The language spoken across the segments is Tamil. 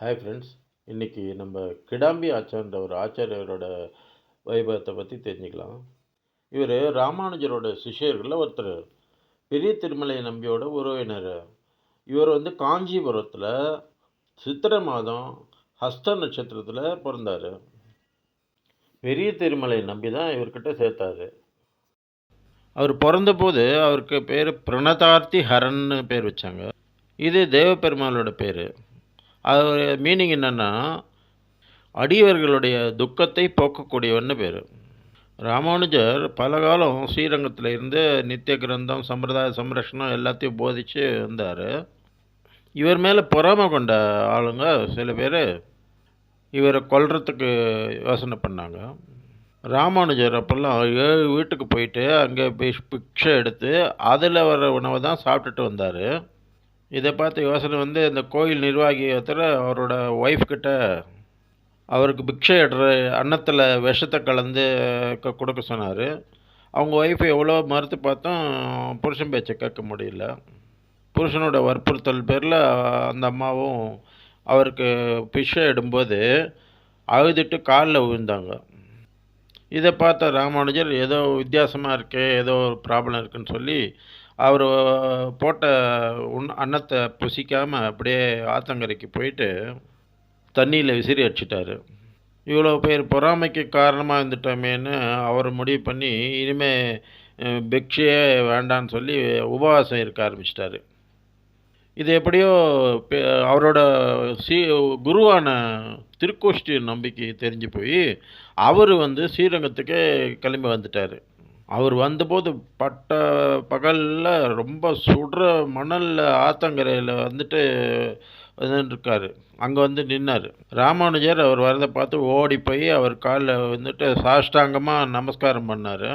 ஹாய் ஃப்ரெண்ட்ஸ் இன்றைக்கி நம்ம கிடாம்பி ஆச்சான்ற ஒரு ஆச்சாரியரோட வைபவத்தை பற்றி தெரிஞ்சுக்கலாம். இவர் ராமானுஜரோட சிஷ்யர்களில் ஒருத்தர். பெரிய திருமலை நம்பியோட உறவினர். இவர் வந்து காஞ்சிபுரத்தில் சித்திரை மாதம் ஹஸ்த நட்சத்திரத்தில் பிறந்தார். பெரிய திருமலை நம்பி தான் இவர்கிட்ட சேர்த்தாரு. அவர் பிறந்தபோது அவருக்கு பேர் பிரணதார்த்தி ஹரன்னு பேர் வச்சாங்க. இது தேவபெருமாளோட பேர். அது மீனிங் என்னென்னா அடியவர்களுடைய துக்கத்தை போக்கக்கூடியவன்னு பேர். ராமானுஜர் பல காலம் ஸ்ரீரங்கத்தில் இருந்து நித்திய கிரந்தம் சம்பிரதாய சம்ரட்சணம் எல்லாத்தையும் போதிச்சு வந்தார். இவர் மேலே பொறாமை கொண்ட ஆளுங்க சில பேர் இவரை கொல்றதுக்கு யோசனை பண்ணாங்க. ராமானுஜர் அப்போல்லாம் ஏழு வீட்டுக்கு போயிட்டு அங்கே பிஷ் பிக்ஷை எடுத்து அதில் வர உணவை தான் சாப்பிட்டுட்டு வந்தார். இதை பார்த்து யோசனை வந்து இந்த கோயில் நிர்வாகி ஒருத்தர் அவரோட ஒய்ஃப் கிட்ட அவருக்கு பிக்ஷை இடுற அன்னத்தில் விஷத்தை கலந்து க- கொடுக்க சொன்னார். அவங்க ஒய்ஃப் எவ்வளோ மறுத்து பார்த்தோம் புருஷன் பேச்சை கேட்க முடியல. புருஷனோட வற்புறுத்தல் பேரில் அந்த அம்மாவும் அவருக்கு பிஷை இடும்போது அழுதுட்டு காலில் விழுந்தாங்க. இதை பார்த்த ராமானுஜர் ஏதோ வித்தியாசமாக இருக்கே ஏதோ ஒரு ப்ராப்ளம் இருக்குன்னு சொல்லி அவர் போட்ட உண் அன்னத்தை புசிக்காமல் அப்படியே ஆத்தங்கரைக்கு போயிட்டு தண்ணியில் விசிறி அடிச்சிட்டாரு. இவ்வளோ பேர் பொறாமைக்கு காரணமாக இருந்துட்டோமேன்னு அவர் முடிவு பண்ணி இனிமேல் பிக்ஷையே வேண்டான்னு சொல்லி உபவாசம் இருக்க ஆரம்பிச்சிட்டாரு. இது எப்படியோ பெ- அவரோட சீ குருவான திருக்கோஷ்டி நம்பிக்கை தெரிஞ்சு போய் அவர் வந்து ஸ்ரீரங்கத்துக்கே கிளம்பி வந்துட்டார். அவர் வந்தபோது பட்ட பகலில் ரொம்ப சுடுற மணலில் ஆத்தங்கரையில் வந்துட்டு இருக்கார் அங்கே வந்து நின்னார். ராமானுஜர் அவர் வரதை பார்த்து ஓடி போய் அவர் காலில் வந்துட்டு சாஷ்டாங்கமாக நமஸ்காரம் பண்ணார்.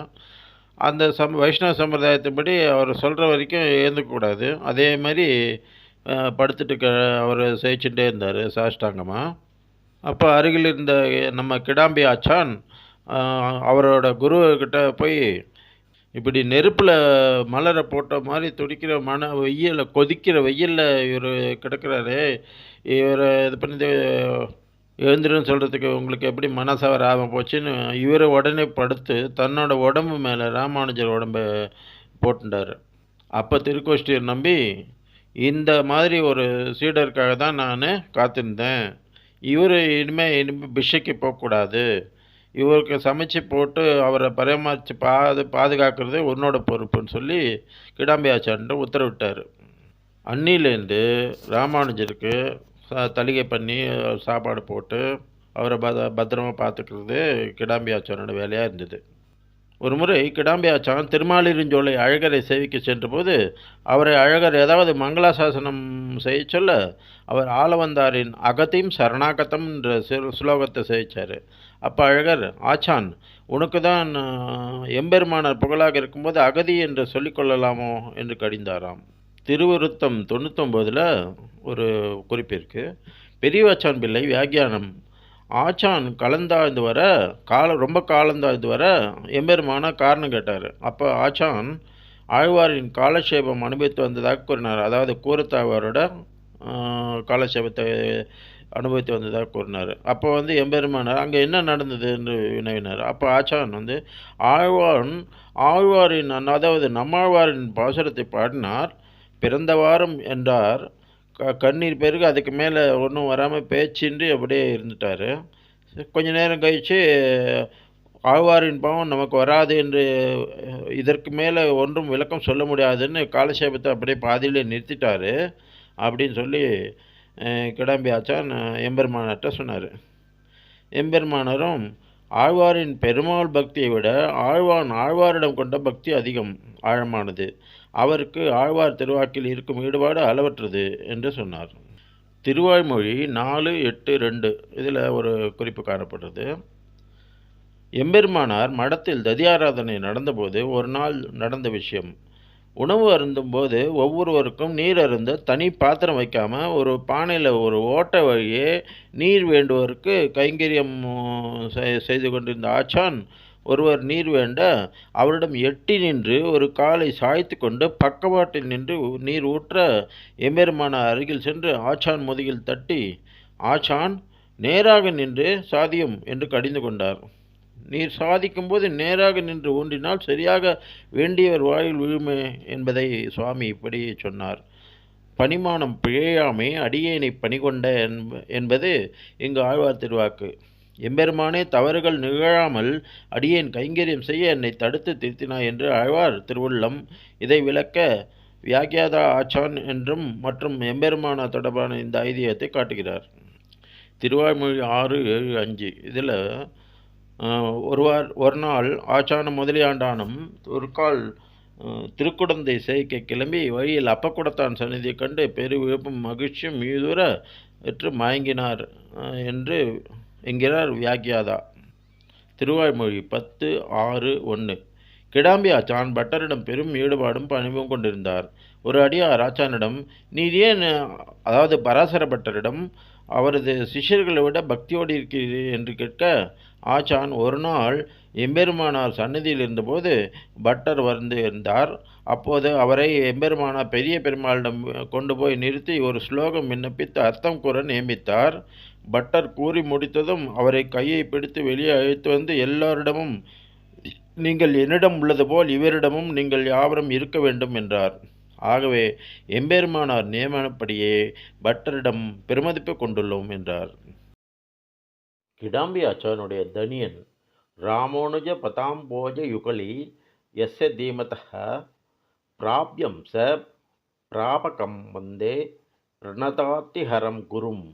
அந்த சம் வைஷ்ணவ சம்பிரதாயத்தின்படி அவர் சொல்கிற வரைக்கும் ஏந்துக்கூடாது அதே மாதிரி படுத்துட்டு க அவர் சேவிச்சுட்டே இருந்தார் சாஷ்டாங்கமாக அப்போ அருகில் இருந்த நம்ம கிடாம்பி ஆச்சான் அவரோட குருக்கிட்ட போய் இப்படி நெருப்பில் மலரை போட்ட மாதிரி துடிக்கிற மன வெயில கொதிக்கிற வெயிலில் இவர் கிடக்கிறாரு. இவரை இது பண்ணி எழுந்துருன்னு சொல்கிறதுக்கு உங்களுக்கு எப்படி மனசவர் ஆகாம போச்சுன்னு இவரை உடனே படுத்து தன்னோட உடம்பு மேலே ராமானுஜர் உடம்பை போட்டுட்டார். அப்போ திருக்கோஷ்டியர் நம்பி இந்த மாதிரி ஒரு சீடருக்காக தான் நான் காத்திருந்தேன். இவர் இனிமேல் இனிமேல் பிஷைக்கு போகக்கூடாது. இவருக்கு சமைச்சு போட்டு அவரை பராமரித்து பாது பாதுகாக்கிறது உன்னோட பொறுப்புன்னு சொல்லி கிடாம்பியாச்சான்ட்டு உத்தரவிட்டார். அன்னிலேருந்து ராமானுஜருக்கு தலிகை பண்ணி சாப்பாடு போட்டு அவரை பத பத்திரமா பார்த்துக்கிறது கிடாம்பியாச்சானோட வேலையாக இருந்தது. ஒரு முறை கிடாம்பியாச்சான் திருமாலிருஞ்சோலை அழகரை சேவிக்க சென்றபோது அவரை அழகர் ஏதாவது மங்களாசாசனம் செய்ய சொல்ல அவர் ஆளவந்தாரின் அகத்தையும் சரணாகத்தம் என்ற சுலோகத்தை செய்யிச்சார் அப்போ அழகர் ஆச்சான் உனக்கு தான் எம்பெருமானர் எம்பெருமானார் புகழாக இருக்கும்போது அகதி என்று சொல்லிக்கொள்ளலாமோ என்று கடிந்தாராம். திருவருத்தம் தொண்ணூத்தொம்போதில் ஒரு குறிப்பு இருக்குது பெரியவாச்சான் பிள்ளை வியாக்கியானம் ஆச்சான் கலந்தாய்ந்து வர கால ரொம்ப காலந்தாய்ந்து வர எம்பெருமான காரணம் கேட்டார். அப்போ ஆச்சான் ஆழ்வாரின் காலக்ஷேபம் அனுபவித்து வந்ததாக கூறினார். அதாவது கூரத்தாழ்வாரோட ஆஹ், அனுபவித்து வந்ததாக கூறினார். அப்போ வந்து எம்பெருமானார் அங்கே என்ன நடந்தது? என்று வினவினார். அப்போ ஆச்சான் வந்து ஆழ்வான் ஆழ்வாரின் அதாவது நம்மாழ்வாரின் பாசுரத்தை பாடினார் பிறந்த வாரம் என்றார். க கண்ணீர் பெருக அதுக்கு மேலே ஒன்றும் வராமல் பேச்சின்றி அப்படியே இருந்துட்டார். கொஞ்ச நேரம் கழித்து ஆழ்வாரின் பாவம் நமக்கு வராது என்று இதற்கு மேலே ஒன்றும் விளக்கம் சொல்ல முடியாதுன்னு காலசேபத்தை அப்படியே பாதியிலே நிறுத்திட்டார். அப்படின்னு சொல்லி கிடம்பி ஆச்சான் எம்பெருமானார்கிட்ட சொன்னார். எம்பெருமானரும் ஆழ்வாரின் பெருமாள் பக்தியை விட ஆழ்வான் ஆழ்வாரிடம் கொண்ட பக்தி அதிகம் ஆழமானது. அவருக்கு ஆழ்வார் திருவாக்கில் இருக்கும் ஈடுபாடு அளவற்றது என்று சொன்னார். திருவாய்மொழி நாலு எட்டு ரெண்டு இதில் ஒரு குறிப்பு காணப்படுறது. எம்பெருமானார் மடத்தில் ததியாராதனை நடந்தபோது ஒரு நாள் நடந்த விஷயம். உணவு அருந்தும்போது ஒவ்வொருவருக்கும் நீர் அருந்த தனி பாத்திரம் வைக்காமல் ஒரு பானையில் ஒரு ஓட்டை வழியே நீர் வேண்டுவோருக்கு கைங்கரியம் செய்து கொண்டிருந்த ஆச்சான் ஒருவர் நீர் வேண்ட அவரிடம் எட்டி நின்று ஒரு காலை சாய்த்து கொண்டு பக்கவாட்டில் நின்று நீர் ஊற்ற எம்பெருமான அருகில் சென்று ஆச்சான் முதுகில் தட்டி ஆச்சான் நேராக நின்று சாதியும் என்று கடிந்து கொண்டார். நீர் சாதிக்கும்போது நேராக நின்று ஊன்றினால் சரியாக வேண்டியவர் வாயில் விழுமே என்பதை சுவாமி இப்படி சொன்னார். பணிமானம் பிழையாமே அடியேனை பணிகொண்ட என்ப- என்பது இங்கு ஆழ்வார் திருவாக்கு. எம்பெருமானே தவறுகள் நிகழாமல் அடியேன் கைங்கரியம் செய்ய என்னை தடுத்து திருத்தினாய் என்று ஆழ்வார் திருவுள்ளம் இதை விளக்க வியாக்கியாதா ஆச்சான் என்றும் மற்றும் எம்பெருமானா தொடர்பான இந்த ஐதியத்தை காட்டுகிறார். திருவாய்மொழி ஆறு ஏழு அஞ்சு. இதில் ஒருவார் ஒரு நாள் ஆச்சான முதலியாண்டானும் ஒரு கால் திருக்குடந்தை சேய்க்க கிளம்பி வழியில் அப்பக்குடத்தான் சந்நிதியை கண்டு பெருவிழப்பும் மகிழ்ச்சியும் மீதுர பெற்று மயங்கினார் என்று என்கிறார் வியாக்கியாதா. திருவாய்மொழி பத்து ஆறு ஒன்று கிடாம்பி ஆச்சான் பட்டரிடம் பெரும் ஈடுபாடும் பணிவும் கொண்டிருந்தார். ஒரு அடியார் ஆச்சானிடம் நீ ஏன் அதாவது பராசர பட்டரிடம் அவரது சிஷ்யர்களை விட பக்தியோடு இருக்கிறீர் என்று கேட்க ஆச்சான் ஒரு நாள் எம்பெருமானார் சன்னதியில் இருந்தபோது பட்டர் வந்து இருந்தார். அப்போது அவரை எம்பெருமானார் பெரிய பெருமாளிடம் கொண்டு போய் நிறுத்தி ஒரு ஸ்லோகம் விண்ணப்பித்து அர்த்தம் கூற நியமித்தார். பட்டர் கூறி முடித்ததும் அவரை கையை பிடித்து வெளியே அழைத்து வந்து எல்லாரிடமும் நீங்கள் என்னிடம் உள்ளது போல் இவரிடமும் நீங்கள் யாவரும் இருக்க வேண்டும் என்றார். ஆகவே எம்பெருமானார் நியமனப்படியே பட்டரிடம் பெருமதிப்பு கொண்டுள்ளோம் என்றார். கிடாம்பி ஆச்சானுடைய தனியன் ராமோனுஜ பதாம்போஜ யுகலி எஸ் தீமத பிராப்யம் ச பிராபகம் வந்தே பிரணதாத்திஹரம் குரும்